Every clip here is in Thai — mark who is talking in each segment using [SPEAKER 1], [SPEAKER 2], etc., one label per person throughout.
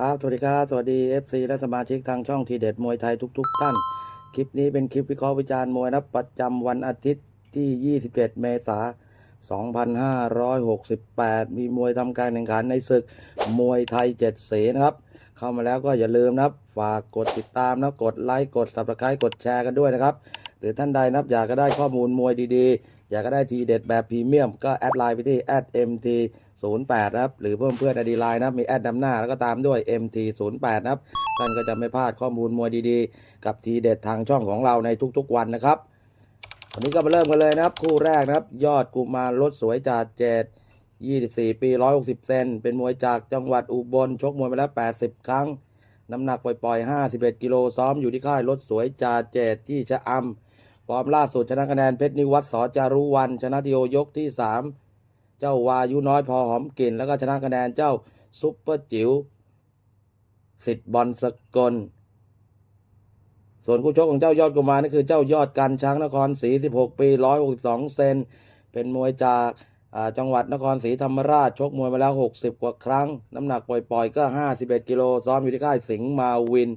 [SPEAKER 1] ครับ สวัสดีครับ สวัสดี FC และสมาชิกทางช่องทีเด็ดมวยไทยทุก ๆ ท่าน คลิปนี้เป็นคลิปวิเคราะห์วิจารณ์มวยนะประจำวันอาทิตย์ที่ 27 เมษายน 2568 มีมวยทำการแข่งขันในศึกมวยไทย7สีนะครับ เข้ามาแล้วก็อย่าลืมนะฝากกดติดตามนะกดไลค์กด subscribe กดแชร์กันด้วยนะครับ รือท่านใดนะครับอยากจะได้ข้อมูลมวยดีๆ อยากจะได้ทีเด็ดแบบพรีเมียม ก็แอดไลน์ไปที่ @mt 08นะครับ หรือเพิ่มเพื่อนอดีไลน์นะครับ มีแอดนำหน้าแล้วก็ตามด้วย mt 08นะครับ ท่านก็จะไม่พลาดข้อมูลมวยดีๆ กับทีเด็ดทางช่องของเราในทุกๆวันนะครับวันนี้ก็มาเริ่มกันเลยนะครับ คู่แรกนะครับ ยอดกุมารรถสวยจ่าเจ็ด24 ปี 160 เซน เป็นมวยจากจังหวัดอุบล ชกมวยมาแล้ว 80 ครั้ง น้ำหนักปล่อยๆ 51 กิโล ซ้อมอยู่ที่ค่ายรถสวยจ่าเจ็ดที่ชะอำ ฟอร์มล่าสุดชนะคะแนนเพชรนิวัฒน์สอจารุวันชนะทีโอยกที่ 3 เจ้าวายุน้อยพอหอมกลิ่น แล้วก็ชนะคะแนนเจ้าซุปเปอร์จิ๋วสิทธิ์บอลสกล ส่วนคู่ชกของเจ้ายอดกุมารนี่คือเจ้ายอดกันช้างนครศรี16 ปี 162 เซน เป็นมวยจากจังหวัดนครศรีธรรมราชชกมวยมาแล้ว 60 กว่าครั้ง น้ำหนักปล่อยๆ ก็ 51 กิโลซ้อมอยู่ที่ค่ายสิงห์มาวิน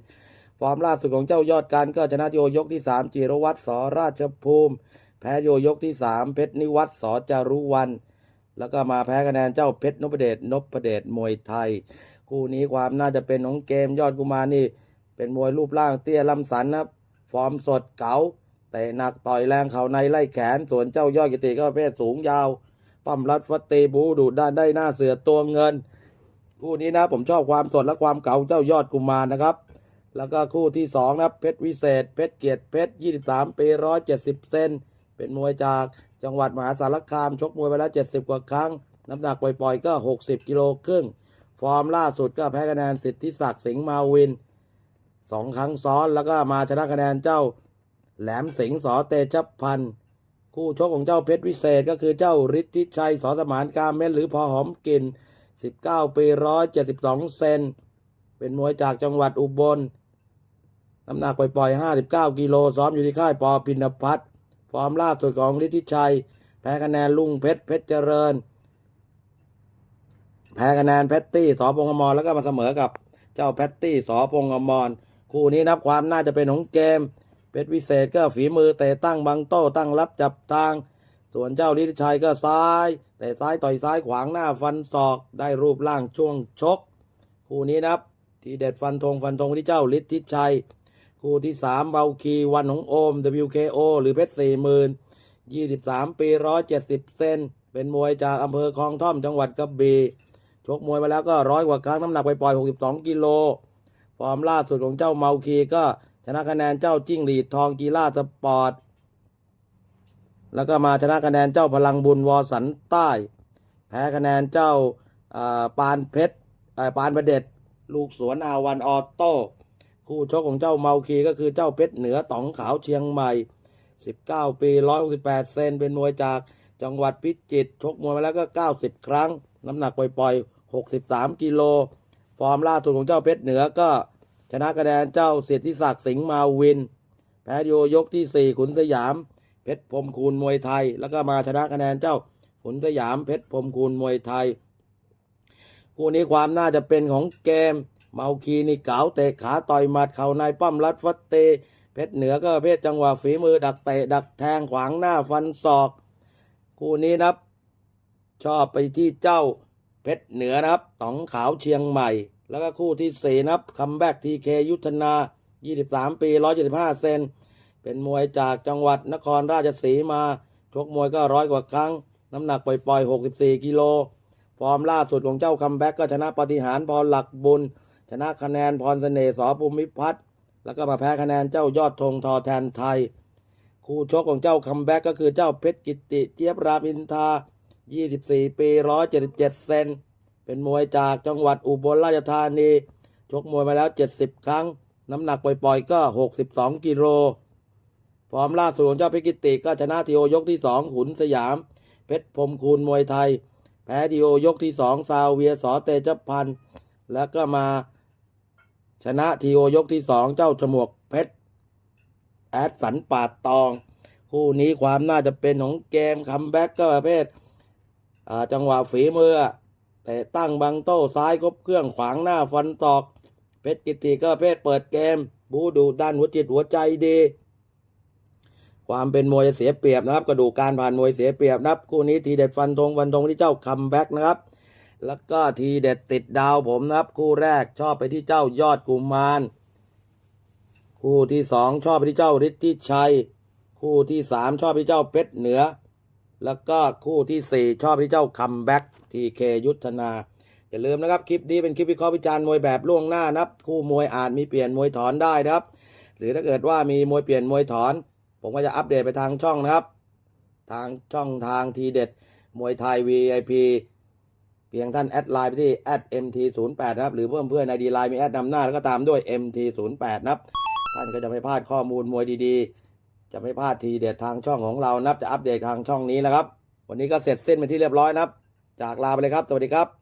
[SPEAKER 1] ฟอร์มล่าสุดของเจ้ายอดกันก็ชนะโยยกที่ 3 จิรวัตรสอราชภูมิ แพ้โยยกที่ 3 เพชรนิวัตรสอจารุวัน แล้วก็มาแพ้คะแนนเจ้าเพชรนพเดชนพเดชมวยไทย คู่นี้ความน่าจะเป็นของเกมยอดกุมารนี่ เป็นมวยรูปร่างเตี้ยลำสันนะครับฟอร์มสดเก๋าเตะหนักต่อยแรงเข่าในไล่แขน ส่วนเจ้ายอดกิติก็ประเภทสูงยาวปั้มรัดฟัดเตบูดูด้านได้หน้าเสือตัวเงิน คู่นี้นะผมชอบความสดและความเก๋าเจ้ายอดกุมารนะครับ แล้วก็คู่ที่สองนะครับเพชรวิเศษ เพชรเกียรติเพชร23 ปี 170 เซน เป็นมวยจากจังหวัดมหาสารคาม ชกมวยไปแล้ว 70 กว่าครั้ง น้ำหนักปล่อยๆก็ 60 กิโลครึ่ง ฟอร์มล่าสุดก็แพ้คะแนนสิทธิศักดิ์สิงห์มาวินสองครั้งซ้อนแล้วก็มาชนะคะแนนเจ้าแหลมสิงห์สอเตชพันธ์คู่ชกของเจ้าเพชรวิเศษก็คือเจ้าฤทธิชัยสอสมานกาเม็ดหรือพอหอมกิน19 ปี 172 เซน เป็นมวยจากจังหวัดอุบล น้ำหนักปล่อยๆ59กิโลซ้อมอยู่ที่ค่ายปอพินพัฒน์ฟอร์มล่าสุดของฤทธิชัย แพ้คะแนนลุงเพชรเพชรเจริญ แพ้คะแนนแพตตี้สอพงอมรแล้วก็มาเสมอกับเจ้าแพตตี้สอพงอมรคู่นี้นับความน่าจะเป็นของเกม เพชรวิเศษก็ฝีมือเตะตั้งบังโต้ตั้งรับจับทาง ส่วนเจ้าฤทธิชัยก็ซ้ายเตะซ้ายต่อยซ้ายขวางหน้าฟันศอกได้รูปร่างช่วงชกคู่นี้นะครับ ทีเด็ดฟันธงฟันธงที่เจ้าฤทธิชัย คู่ที่สามเบาคีวันของโอม WKO หรือเพชรสี่หมื่นยี่สิบสามปีร้อยเจ็ดสิบเซนเป็นมวยจากอำเภอคลองท่อมจังหวัดกระบี่ชกมวยมาแล้วก็ร้อยกว่าครั้งน้ำหนักไปปล่อยหกสิบองกิโลฟอร์มล่าสุดของเจ้าเมาคีก็ชนะคะแนนเจ้าจิ้งหรีดทองกีฬาสปอร์ตแล้วก็มาชนะคะแนนเจ้าพลังบุญวอสันใต้ แพ้คะแนนเจ้าอ่าปานเพชรอ่าปานประเด็จลูกสวนอาวันออโต้ คู่ชกของเจ้าเมาคีก็คือเจ้าเพชรเหนือต๋องขาวเชียงใหม่ 19 ปี 168 เซนเป็นมวยจากจังหวัดพิจิตรชกมวยมาแล้วก็ 90 ครั้ง น้ำหนักปล่อยๆ 63 กิโล ฟอร์มล่าสุดของเจ้าเพชรเหนือก็ชนะคะแนนเจ้าเสียทิศักดิ์สิงห์มาวิน แพ้โยยกที่ 4 ขุนสยาม เพชรพรมคูณมวยไทย แล้วก็มาชนะคะแนนเจ้าขุนสยามเพชรพรมคูณมวยไทย คู่นี้ความน่าจะเป็นของเกม เมาคีนี่เก๋าเตะขาต่อยหมัดเข่าในปั้มรัดฟัดเตเพชรเหนือก็เพศจังหวะฝีมือดักเตะดักแทงขวางหน้าฟันศอก คู่นี้นะครับ ชอบไปที่เจ้าเพชรเหนือนะครับต๋องขาวเชียงใหม่ แล้วก็คู่ที่สี่นะครับคัมแบ็กทีเคยุทธนา 23 ปี 175 เซนเป็นมวยจากจังหวัดนครราชสีมาชกมวยก็ร้อยกว่าครั้ง น้ำหนักปล่อยๆ64 กิโลฟอร์มล่าสุดของเจ้าคัมแบ็กก็ชนะปฏิหารพรหลักบุญ ชนะคะแนนพรเสน่ห์สอภูมิพัฒน์แล้วก็มาแพ้คะแนนเจ้ายอดธงทอแทนไทย คู่ชกของเจ้าคัมแบ็กก็คือเจ้าเพชรกิติเจี๊ยบรามินทา 24 ปี 177 เซน เป็นมวยจากจังหวัดอุบลราชธานี ชกมวยมาแล้ว 70 ครั้ง น้ำหนักปล่อยๆก็ 62 กิโลฟอร์มล่าสุดของเจ้าเพชรกิติก็ชนะทีโอยกที่ 2 ขุนสยาม เพชรพรมคูณมวยไทย แพ้ทีโอยกที่ 2 ซาเวียสอเตชพันธ์แล้วก็มา ชนะทีโอยกที่2เจ้าฉมวกเพชรแอดสันปาดตอง คู่นี้ความน่าจะเป็นของเกมคัมแบ็กก็ประเภทจังหวะฝีมือแต่ตั้งบังโต้ซ้ายครบเครื่องขวางหน้าฟันตอก เพชรกิติก็เพชรเปิดเกม บูดูด้านหัวจิตหัวใจดี ความเป็นมวยเสียเปรียบนะครับ กระดูกการผ่านมวยเสียเปรียบนะครับ คู่นี้ทีเด็ดฟันธงฟันธงที่เจ้าคัมแบ็กนะครับ แล้วก็ทีเด็ดติดดาวผมนะครับ คู่แรกชอบไปที่เจ้ายอดกุมาร คู่ที่สองชอบไปที่เจ้าฤทธิชัย คู่ที่สามชอบไปที่เจ้าเพชรเหนือ แล้วก็คู่ที่สี่ชอบไปที่เจ้าคัมแบ็กทีเคยุทธนาอย่าลืมนะครับคลิปนี้เป็นคลิปวิเคราะห์วิจารณ์มวยแบบล่วงหน้านะครับคู่มวยอาจมีเปลี่ยนมวยถอนได้นะครับ หรือถ้าเกิดว่ามีมวยเปลี่ยนมวยถอน ผมก็จะอัปเดตไปทางช่องนะครับ ทางช่องทางทีเด็ดมวยไทย VIP เพียงท่านแอดไลน์ไปที่ @mt08 นะครับ หรือเพื่อนเพื่อนในดีไลน์มีแอดนำหน้าแล้วก็ตามด้วย mt08 นะครับ ท่านก็จะไม่พลาดข้อมูลมวยดีๆ จะไม่พลาดทีเด็ดทางช่องของเรานะครับ จะอัปเดตทางช่องนี้นะครับ วันนี้ก็เสร็จสิ้นเป็นที่เรียบร้อยนะครับ จากลาไปเลยครับ สวัสดีครับ